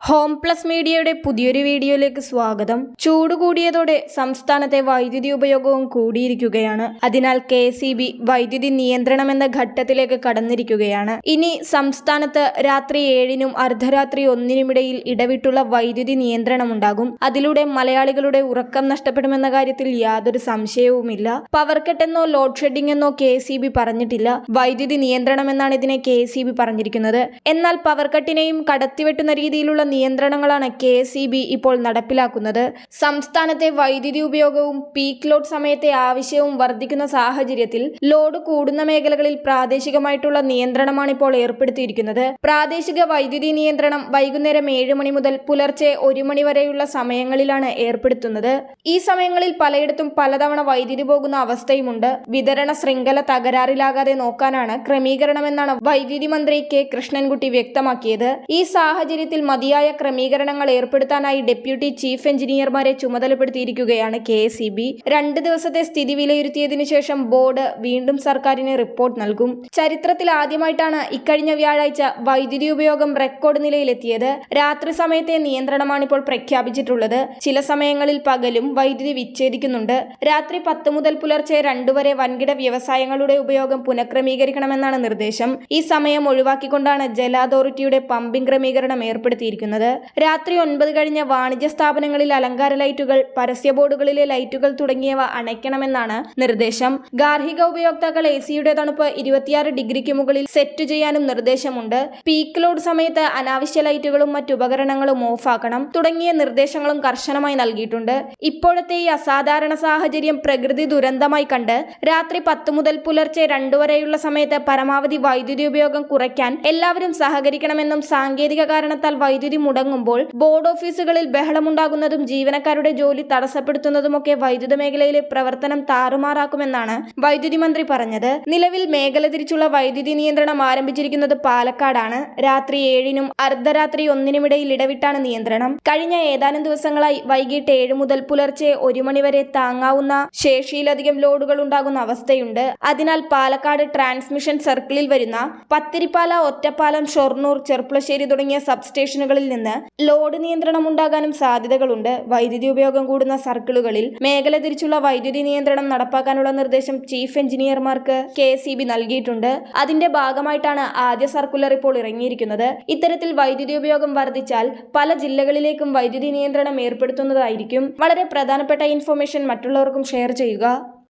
Home plus മീഡിയയുടെ പുതിയൊരു വീഡിയോയിലേക്ക് സ്വാഗതം. ചൂട് കൂടിയതോടെ സംസ്ഥാനത്തെ വൈദ്യുതി ഉപയോഗവും കൂടിയിരിക്കുകയാണ്. അതിനാൽ കെ വൈദ്യുതി നിയന്ത്രണം എന്ന ഘട്ടത്തിലേക്ക് കടന്നിരിക്കുകയാണ്. ഇനി സംസ്ഥാനത്ത് രാത്രി ഏഴിനും അർദ്ധരാത്രി ഒന്നിനുമിടയിൽ ഇടവിട്ടുള്ള വൈദ്യുതി നിയന്ത്രണം ഉണ്ടാകും. അതിലൂടെ മലയാളികളുടെ ഉറക്കം നഷ്ടപ്പെടുമെന്ന കാര്യത്തിൽ യാതൊരു സംശയവുമില്ല. പവർ കട്ടെന്നോ ലോഡ് ഷെഡിംഗ് എന്നോ കെ പറഞ്ഞിട്ടില്ല. വൈദ്യുതി നിയന്ത്രണം എന്നാണ് ഇതിനെ കെ പറഞ്ഞിരിക്കുന്നത്. എന്നാൽ പവർ കട്ടിനെയും കടത്തിവെട്ടുന്ന രീതിയിലുള്ള നിയന്ത്രണങ്ങളാണ് കെ ഇപ്പോൾ നടപ്പിലാക്കുന്നത്. സംസ്ഥാനത്തെ വൈദ്യുതി ഉപയോഗവും പീക്ക് ലോഡ് സമയത്തെ ആവശ്യവും വർദ്ധിക്കുന്ന സാഹചര്യത്തിൽ ലോഡ് കൂടുന്ന മേഖലകളിൽ പ്രാദേശികമായിട്ടുള്ള നിയന്ത്രണമാണ് ഇപ്പോൾ ഏർപ്പെടുത്തിയിരിക്കുന്നത്. പ്രാദേശിക വൈദ്യുതി നിയന്ത്രണം വൈകുന്നേരം ഏഴ് മണി മുതൽ പുലർച്ചെ ഒരു മണി വരെയുള്ള സമയങ്ങളിലാണ് ഏർപ്പെടുത്തുന്നത്. ഈ സമയങ്ങളിൽ പലയിടത്തും പലതവണ വൈദ്യുതി പോകുന്ന അവസ്ഥയുമുണ്ട്. വിതരണ ശൃംഖല തകരാറിലാകാതെ നോക്കാനാണ് ക്രമീകരണമെന്നാണ് വൈദ്യുതി മന്ത്രി കെ കൃഷ്ണൻകുട്ടി വ്യക്തമാക്കിയത്. ഈ സാഹചര്യത്തിൽ മതിയായ ക്രമീകരണങ്ങൾ ഏർപ്പെടുത്താനായി ഡെപ്യൂട്ടി ചീഫ് എഞ്ചിനീയർമാരെ ചുമതലപ്പെടുത്തിയിരിക്കുകയാണ് കെ എസ് രണ്ട് ദിവസത്തെ സ്ഥിതി വിലയിരുത്തിയതിനു ശേഷം ബോർഡ് വീണ്ടും സർക്കാരിന് റിപ്പോർട്ട് നൽകും. ചരിത്രത്തിൽ ആദ്യമായിട്ടാണ് ഇക്കഴിഞ്ഞ വ്യാഴാഴ്ച വൈദ്യുതി ഉപയോഗം റെക്കോർഡ് നിലയിലെത്തിയത്. രാത്രി സമയത്തെ നിയന്ത്രണമാണ് ഇപ്പോൾ പ്രഖ്യാപിച്ചിട്ടുള്ളത്. ചില സമയങ്ങളിൽ പകലും വൈദ്യുതി വിച്ഛേദിക്കുന്നുണ്ട്. രാത്രി പത്ത് മുതൽ പുലർച്ചെ രണ്ടു വരെ വൻകിട വ്യവസായങ്ങളുടെ ഉപയോഗം പുനഃക്രമീകരിക്കണമെന്നാണ് നിർദ്ദേശം. ഈ സമയം ഒഴിവാക്കിക്കൊണ്ടാണ് ജല അതോറിറ്റിയുടെ പമ്പിംഗ് ക്രമീകരണം ഏർപ്പെടുത്തിയിരിക്കുന്നത്. രാത്രി ഒൻപത് കഴിഞ്ഞ വാണിജ്യ സ്ഥാപനങ്ങളിൽ അലങ്കാര ലൈറ്റുകൾ പരസ്യ ബോർഡുകളിലെ ലൈറ്റുകൾ തുടങ്ങിയവ അണയ്ക്കണമെന്നാണ് നിർദ്ദേശം. ഗാർഹിക ഉപയോക്താക്കൾ എ സിയുടെ തണുപ്പ് ഇരുപത്തിയാറ് ഡിഗ്രിക്ക് മുകളിൽ സെറ്റ് ചെയ്യാനും നിർദ്ദേശമുണ്ട്. പീക്ക് ലോഡ് സമയത്ത് അനാവശ്യ ലൈറ്റുകളും മറ്റു ഉപകരണങ്ങളും ഓഫാക്കണം തുടങ്ങിയ നിർദ്ദേശങ്ങളും കർശനമായി നൽകിയിട്ടുണ്ട്. ഇപ്പോഴത്തെ ഈ അസാധാരണ സാഹചര്യം പ്രകൃതി ദുരന്തമായി കണ്ട് രാത്രി പത്ത് മുതൽ പുലർച്ചെ രണ്ടു വരെയുള്ള സമയത്ത് പരമാവധി വൈദ്യുതി ഉപയോഗം കുറയ്ക്കാൻ എല്ലാവരും സഹകരിക്കണമെന്നും സാങ്കേതിക കാരണത്താൽ വൈദ്യുതി മുടങ്ങുമ്പോൾ ബോർഡ് ഓഫീസുകളിൽ ബഹളമുണ്ടാകുന്നതും ജീവനക്കാരുടെ ജോലി തടസ്സപ്പെടുത്തുന്നതുമൊക്കെ വൈദ്യുത മേഖലയിലെ പ്രവർത്തനം താറുമാറാക്കുമെന്നാണ് വൈദ്യുതി മന്ത്രി പറഞ്ഞത്. നിലവിൽ മേഖല തിരിച്ചുള്ള വൈദ്യുതി നിയന്ത്രണം ആരംഭിച്ചിരിക്കുന്നത് പാലക്കാടാണ്. രാത്രി ഏഴിനും അർദ്ധരാത്രി ഒന്നിനുമിടയിൽ ഇടവിട്ടാണ് നിയന്ത്രണം. കഴിഞ്ഞ ഏതാനും ദിവസങ്ങളായി വൈകിട്ട് ഏഴ് മുതൽ പുലർച്ചെ ഒരു മണിവരെ താങ്ങാവുന്ന ശേഷിയിലധികം ലോഡുകൾ ഉണ്ടാകുന്ന അവസ്ഥയുണ്ട്. അതിനാൽ പാലക്കാട് ട്രാൻസ്മിഷൻ സർക്കിളിൽ വരുന്ന പത്തിരിപ്പാല ഒറ്റപ്പാലം ഷൊർണൂർ ചെർപ്പുളശ്ശേരി തുടങ്ങിയ സബ്സ്റ്റേഷനുകളിൽ നിന്ന് ലോഡ് നിയന്ത്രണം ഉണ്ടാകാനും സാധ്യതകളുണ്ട്. വൈദ്യുതി ഉപയോഗം കൂടുന്ന സർക്കിളുകളിൽ മേഖല തിരിച്ചുള്ള വൈദ്യുതി നിയന്ത്രണം നടപ്പാക്കാനുള്ള നിർദ്ദേശം ചീഫ് എഞ്ചിനീയർമാർക്ക് കെ നൽകിയിട്ടുണ്ട്. അതിന്റെ ഭാഗമായിട്ടാണ് ആദ്യ സർക്കുലർ ഇപ്പോൾ ഇറങ്ങിയിരിക്കുന്നത്. ഇത്തരത്തിൽ വൈദ്യുതി ഉപയോഗം വർദ്ധിച്ചാൽ പല ജില്ലകളിലേക്കും വൈദ്യുതി നിയന്ത്രണം ഏർപ്പെടുത്തുന്നതായിരിക്കും. വളരെ പ്രധാനപ്പെട്ട ഇൻഫർമേഷൻ മറ്റുള്ളവർക്കും ഷെയർ ചെയ്യുക.